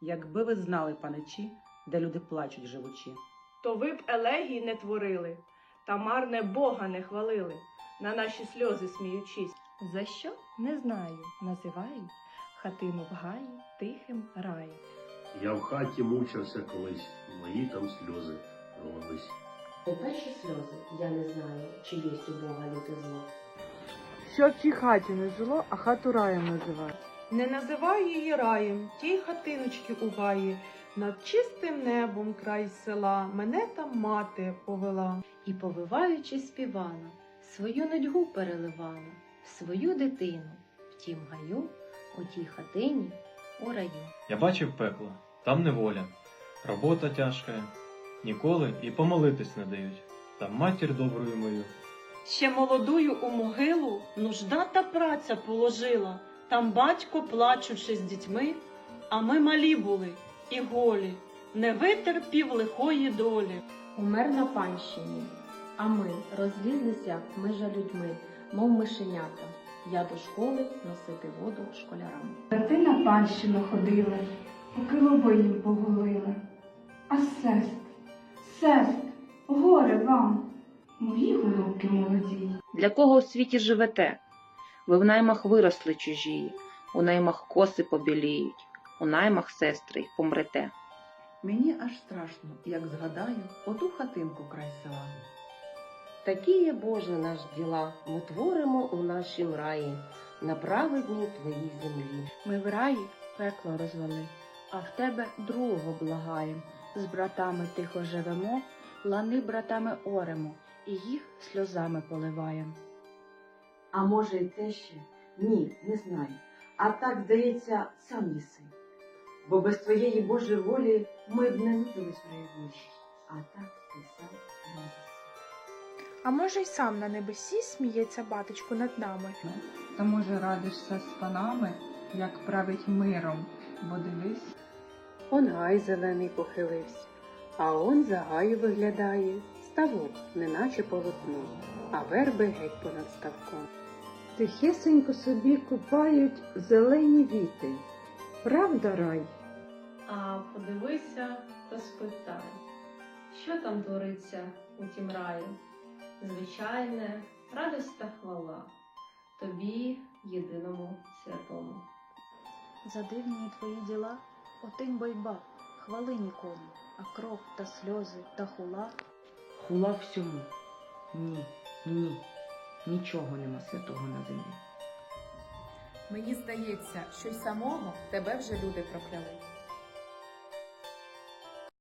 Якби ви знали, паничі, де люди плачуть живучі. То ви б елегій не творили, та марне Бога не хвалили, на наші сльози сміючись. За що? Не знаю. Називають хатину в гаї тихим раєм. Я в хаті мучився колись, мої там сльози рвались. Не перші сльози, я не знаю, чи є у Бога люте зло. Що в цій хаті не жило, а хату раєм називають. Не називай її раєм, тій хатиночки у гаї, над чистим небом край села, мене там мати повела. і, повиваючи, співала, свою нудьгу переливала, в свою дитину в тім гаю, у тій хатині, у раю. Я бачив пекло, там неволя, робота тяжка, ніколи і помолитись не дають. Там матір доброю мою. Ще молодую у могилу нужда та праця положила. Там батько, плачучи з дітьми, а ми малі були і голі, не витерпів лихої долі. Умер на панщині, а ми розлізлися межа людьми, мов мишенята. Я до школи носити воду школярам. Ти на панщину ходили, поки лоби їм поголили. А сест, сест, горе вам, мої голубки молоді. Для кого у світі живете? Ви в наймах виросли чужі, у наймах коси побіліють, у наймах сестри й помрете. Мені аж страшно, як згадаю оту хатинку край села. Такі є Боже наш діла, ми творимо у нашім раї, на праведній твоїй землі. Ми в раї пекло розвели, а в тебе другого благаєм. З братами тихо живемо, лани братами оремо, і їх сльозами поливаєм. А може, й те ще? Ні, не знаю. А так, здається, сам єси. Бо без твоєї Божої волі ми б не нудились в райвищі. А так ти сам не єси. А може, й сам на небесі сміється батечко над нами? Та може радишся з панами, як править миром, бо дивись, Он гай зелений похилився, а он за гаю виглядає ставок, неначе полотно, а верби геть понад ставком. Тихесенько собі купають зелені віти. Правда, рай? А подивися та спитай, що там твориться у тім раю? Звичайне, радость та хвала тобі, єдиному святому. За дивні твої діла, отим бойба, хвали нікому, а кров та сльози та хула Хула всьому. Ні, ні, нічого нема святого на землі. Мені здається, що й самого тебе вже люди прокляли.